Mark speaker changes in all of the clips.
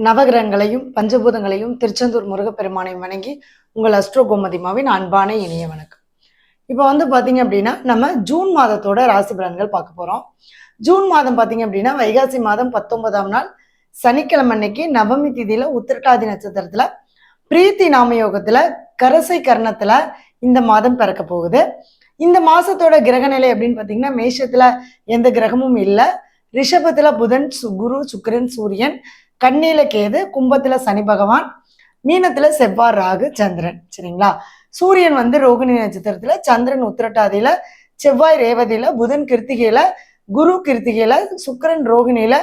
Speaker 1: நவகிரகங்களையும் பஞ்சபூதங்களையும் திருச்செந்தூர் முருகப்பெருமானையும் வணங்கி உங்கள் அஸ்ட்ரோ கோமதிமாவின் அன்பான இனிய வணக்கம். இப்போ வந்து பார்த்தீங்க அப்படின்னா நம்ம ஜூன் மாதத்தோட ராசி பலன்கள் பார்க்க போகிறோம் ஜூன் மாதம் பார்த்தீங்க அப்படின்னா வைகாசி மாதம் பத்தொன்பதாம் நாள் சனிக்கிழமை அன்னைக்கு நவமி திதியில உத்திரட்டாதி நட்சத்திரத்துல பிரீத்தி நாமயோகத்துல கரசை கர்ணத்துல இந்த மாதம் பிறக்க போகுது. இந்த மாசத்தோட கிரக நிலை அப்படின்னு பார்த்தீங்கன்னா மேஷத்துல எந்த கிரகமும் இல்லை. ரிஷபத்துல புதன் சு- குரு சுக்கரன் சூரியன் கண்ணியில கேது கும்பத்துல சனி பகவான் மீனத்துல செவ்வாய் ராகு சந்திரன். சரிங்களா? சூரியன் வந்து ரோகிணி நட்சத்திரத்துல சந்திரன் உத்திரட்டாதியில செவ்வாய் ரேவதியில புதன் கிருத்திகையில குரு கிருத்திகையில சுக்கிரன் ரோகிணியில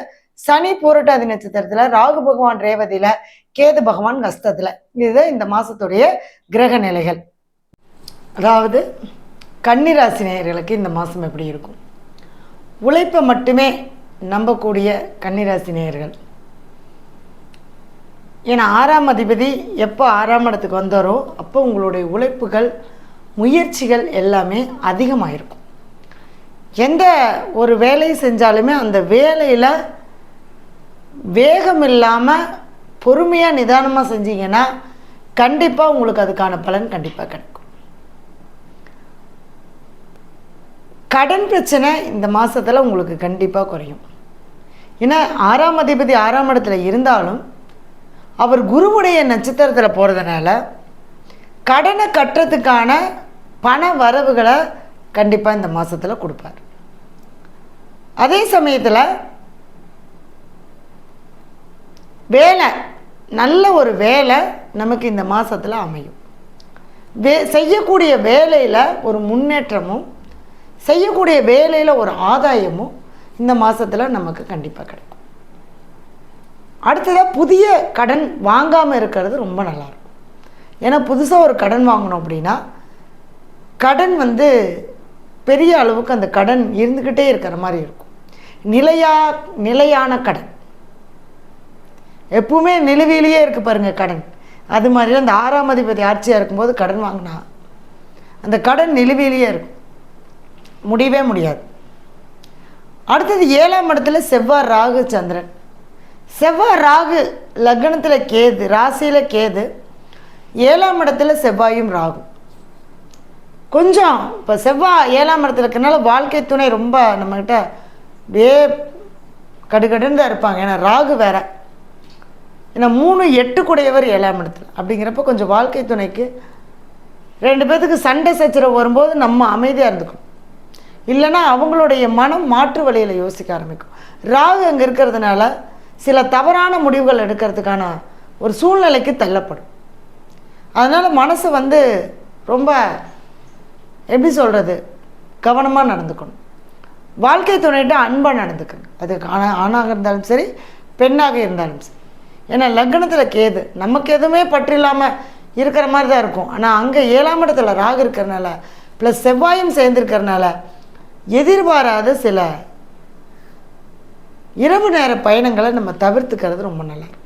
Speaker 1: சனி பூரட்டாதி நட்சத்திரத்துல ராகு பகவான் ரேவதியில கேது பகவான் கஸ்தத்துல இதுதான் இந்த மாசத்துடைய கிரக நிலைகள். அதாவது கன்னிராசி நேயர்களுக்கு இந்த மாதம் எப்படி இருக்கும்? உழைப்பை மட்டுமே நம்பக்கூடிய கன்னிராசி நேயர்கள். ஏன்னா ஆறாம் அதிபதி எப்போ ஆறாம் இடத்துக்கு வந்தாரோ அப்போ உங்களுடைய உழைப்புகள் முயற்சிகள் எல்லாமே அதிகமாக இருக்கும் எந்த ஒரு வேலையை செஞ்சாலுமே அந்த வேலையில் வேகம் இல்லாமல் பொறுமையாக நிதானமாக செஞ்சீங்கன்னா கண்டிப்பாக உங்களுக்கு அதுக்கான பலன் கண்டிப்பாக கிடைக்கும். கடன் பிரச்சனை இந்த மாதத்தில் உங்களுக்கு கண்டிப்பாக குறையும். ஏன்னா ஆறாம் அதிபதி ஆறாம் இடத்துல இருந்தாலும் அவர் குருவுடைய நட்சத்திரத்தில் போகிறதுனால கடனை கட்டுறதுக்கான பண வரவுகளை கண்டிப்பாக இந்த மாதத்தில் கொடுப்பார். அதே சமயத்தில் வேலை நல்ல ஒரு வேலை நமக்கு இந்த மாதத்தில் அமையும். வே செய்யக்கூடிய வேலையில் ஒரு முன்னேற்றமும் செய்யக்கூடிய வேலையில் ஒரு ஆதாயமும் இந்த மாதத்தில் நமக்கு கண்டிப்பாக கிடைக்கும். அடுத்ததாக புதிய கடன் வாங்காமல் இருக்கிறது ரொம்ப நல்லாயிருக்கும். ஏன்னா புதுசாக ஒரு கடன் வாங்கணும் அப்படின்னா கடன் வந்து பெரிய அளவுக்கு அந்த கடன் இருந்துக்கிட்டே இருக்கிற மாதிரி இருக்கும். நிலையா நிலையான கடன். எப்பவுமே நிலுவையிலேயே இருக்கு பாருங்கள் கடன். அது மாதிரி அந்த ஆறாம் அதிபதி ஆட்சியாக இருக்கும்போது கடன் வாங்கினா அந்த கடன் நிலுவையிலேயே இருக்கும். முடியவே முடியாது. அடுத்தது ஏழாம் இடத்துல செவ்வாய் ராகு சந்திரன். செவ்வாய் ராகு லக்னத்தில் கேது ராசியில் கேது ஏழாம் இடத்துல செவ்வாயும் ராகும் கொஞ்சம் இப்போ செவ்வாய் ஏழாம் இடத்துல இருக்கனால வாழ்க்கை துணை ரொம்ப நம்மக்கிட்ட அப்படியே கடுகடுன்னு தான் இருப்பாங்க. ஏன்னா ராகு வேற. ஏன்னா மூணு எட்டு கூடையவர் ஏழாம் இடத்துல. அப்படிங்கிறப்ப கொஞ்சம் வாழ்க்கை துணைக்கு ரெண்டு பேர்த்துக்கு சண்டை சச்சரவு வரும்போது நம்ம அமைதியாக இருந்துக்கணும். இல்லைன்னா அவங்களுடைய மனம் மாற்று வழியில் யோசிக்க ஆரம்பிக்கும். ராகு அங்கே இருக்கிறதுனால சில தவறான முடிவுகள் எடுக்கிறதுக்கான ஒரு சூழ்நிலைக்கு தள்ளப்படும். அதனால் மனசு வந்து ரொம்ப எப்படி சொல்கிறது கவனமாக நடந்துக்கணும். வாழ்க்கை துணையிட்ட அன்பாக நடந்துக்கணும். அது ஆணா ஆணாக இருந்தாலும் சரி பெண்ணாக இருந்தாலும் சரி. ஏன்னா லக்னத்தில் கேது நமக்கு எதுவுமே பற்று இல்லாமல் இருக்கிற மாதிரி தான் இருக்கும். ஆனால் அங்கே ஏழாம் இடத்துல ராகு இருக்கிறனால ப்ளஸ் செவ்வாயும் சேர்ந்துருக்கறனால எதிர்பாராத சில இரவு நேர பயணங்களை நம்ம தவிர்த்துக்கிறது ரொம்ப நல்லா இருக்கும்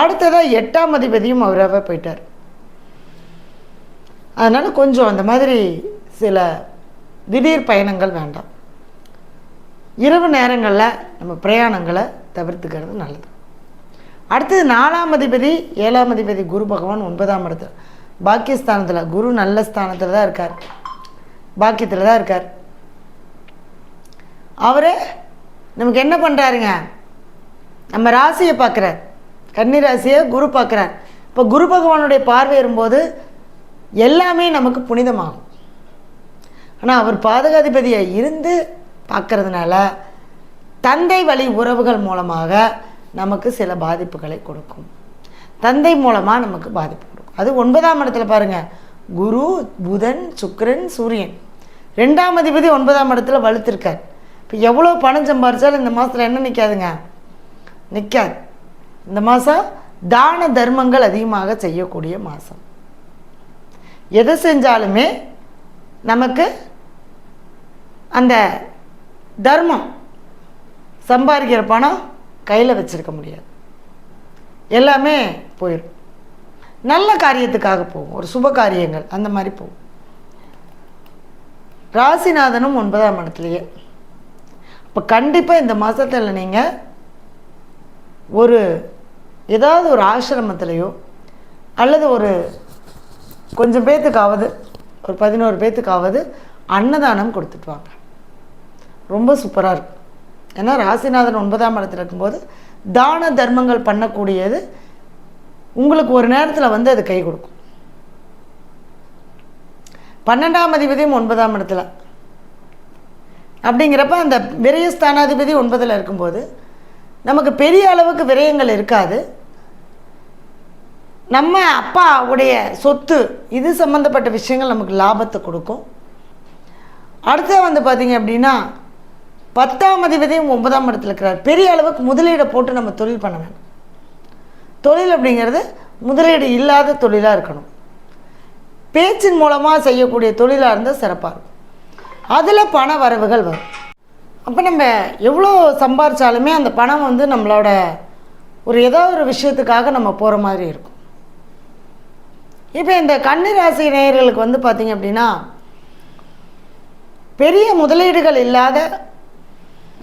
Speaker 1: அடுத்ததாக எட்டாம் அதிபதியும் அவராகவே போயிட்டார். அதனால் கொஞ்சம் அந்த மாதிரி சில திடீர் பயணங்கள் வேண்டாம். இரவு நேரங்களில் நம்ம பிரயாணங்களை தவிர்த்துக்கிறது நல்லது. அடுத்தது நாலாம் அதிபதி ஏழாம் அதிபதி குரு பகவான் ஒன்பதாம் இடத்துல. பாக்கியஸ்தானத்தில் குரு நல்ல ஸ்தானத்தில் தான் இருக்கார். பாக்கியத்தில் தான் இருக்கார். அவர் நமக்கு என்ன பண்ணுறாருங்க நம்ம ராசியை பார்க்குறார். கன்னி ராசியை குரு பார்க்குறார். இப்போ குரு பகவானுடைய பார்வை வரும்போது எல்லாமே நமக்கு புனிதமாகும். ஆனால் அவர் பாதகாதிபதியாக இருந்து பார்க்கறதுனால தந்தை வழி உறவுகள் மூலமாக நமக்கு சில பாதிப்புகளை கொடுக்கும். தந்தை மூலமாக நமக்கு பாதிப்பு கொடுக்கும். அது ஒன்பதாம் இடத்துல பாருங்கள் குரு புதன் சுக்கரன் சூரியன். ரெண்டாம் அதிபதி ஒன்பதாம் இடத்துல வலுத்திருக்கார். இப்போ எவ்வளோ பணம் சம்பாரித்தாலும் இந்த மாதத்தில் என்ன நிற்காதுங்க நிற்காது இந்த மாதம் தான தர்மங்கள் அதிகமாக செய்யக்கூடிய மாதம் எதை செஞ்சாலுமே நமக்கு அந்த தர்மம் சம்பாதிக்கிற பணம் கையில் வச்சுருக்க முடியாது. எல்லாமே போயிடும் நல்ல காரியத்துக்காக போகும். ஒரு சுப காரியங்கள் அந்த மாதிரி போகும். ராசிநாதனும் ஒன்பதாம் இடத்துலையே. இப்போ கண்டிப்பாக இந்த மாதத்தில் நீங்கள் ஒரு ஏதாவது ஒரு ஆசிரமத்திலையோ அல்லது ஒரு கொஞ்சம் பேத்துக்காவது ஒரு பதினோரு பேத்துக்காவது அன்னதானம் கொடுத்துட்டு வாங்க. ரொம்ப சூப்பராக இருக்கும். ஏன்னா ராசிநாதன் ஒன்பதாம் இடத்துல இருக்கும்போது தான தர்மங்கள் பண்ணக்கூடியது உங்களுக்கு ஒரு நேரத்தில் வந்து அது கை கொடுக்கும். பன்னெண்டாம் அதிபதியும் ஒன்பதாம் இடத்துல. அப்படிங்கிறப்ப அந்த விரயஸ்தானாதிபதி ஒன்பதில் இருக்கும்போது நமக்கு பெரிய அளவுக்கு விரயங்கள் இருக்காது. நம்ம அப்பா உடைய சொத்து இது சம்மந்தப்பட்ட விஷயங்கள் நமக்கு லாபத்தை கொடுக்கும். அடுத்த வந்து பார்த்திங்க அப்படின்னா பத்தாம் அதிபதியும் ஒன்பதாம் இடத்துல இருக்கிறார். பெரிய அளவுக்கு முதலீடை போட்டு நம்ம தொழில் பண்ண வேணும். தொழில் அப்படிங்கிறது முதலீடு இல்லாத தொழிலாக இருக்கணும். பேச்சின் மூலமாக செய்யக்கூடிய தொழிலாக இருந்தால் சிறப்பாக இருக்கும். அதில் பண வரவுகள் வரும். அப்போ நம்ம எவ்வளோ சம்பாரித்தாலுமே அந்த பணம் வந்து நம்மளோட ஒரு ஏதோ ஒரு விஷயத்துக்காக நம்ம போகிற மாதிரி இருக்கும். இப்போ இந்த கன்னிராசி நேயர்களுக்கு வந்து பார்த்திங்க அப்படின்னா பெரிய முதலீடுகள் இல்லாத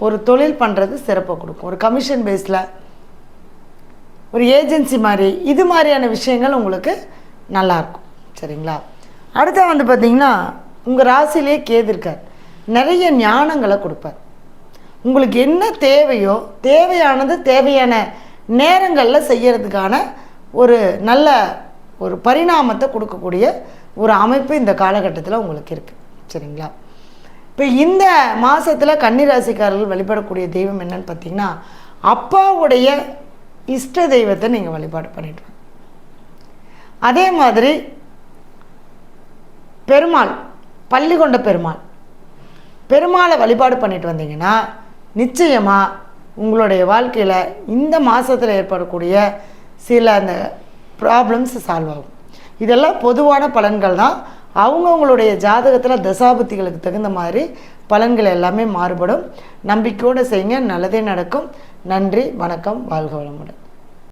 Speaker 1: ஒரு தொழில் பண்ணுறது சிறப்பை கொடுக்கும். ஒரு கமிஷன் பேஸில் ஒரு ஏஜென்சி மாதிரி இது மாதிரியான விஷயங்கள் உங்களுக்கு நல்லாயிருக்கும் சரிங்களா? அடுத்து வந்து பார்த்திங்கன்னா உங்கள் ராசிலே கேது இருக்கார். நிறைய ஞானங்களை கொடுப்பார். உங்களுக்கு என்ன தேவையோ தேவையானது தேவையான நேரங்களில் செய்யறதுக்கான ஒரு நல்ல ஒரு பரிணாமத்தை கொடுக்கக்கூடிய ஒரு அமைப்பு இந்த காலகட்டத்தில் உங்களுக்கு இருக்குது சரிங்களா? இப்போ இந்த மாதத்தில் கன்னிராசிக்காரர்கள் வழிபடக்கூடிய தெய்வம் என்னன்னு பார்த்தீங்கன்னா அப்பாவுடைய இஷ்ட தெய்வத்தை நீங்கள் வழிபாடு பண்ணிட்டு அதே மாதிரி பெருமாள் பள்ளி கொண்ட பெருமாள். பெருமாளை வழிபாடு பண்ணிட்டு வந்தீங்கன்னா நிச்சயமாக உங்களுடைய வாழ்க்கையில் இந்த மாதத்தில் ஏற்படக்கூடிய சில அந்த ப்ராப்ளம்ஸ் சால்வ் ஆகும். இதெல்லாம் பொதுவான பலன்கள் தான். அவங்கவுங்களுடைய ஜாதகத்தில் தசாபுத்திகளுக்கு தகுந்த மாதிரி பலன்கள் எல்லாமே மாறுபடும். நம்பிக்கையோடு செய்யுங்க. நல்லதே நடக்கும். நன்றி வணக்கம். வாழ்க வளமுடன்.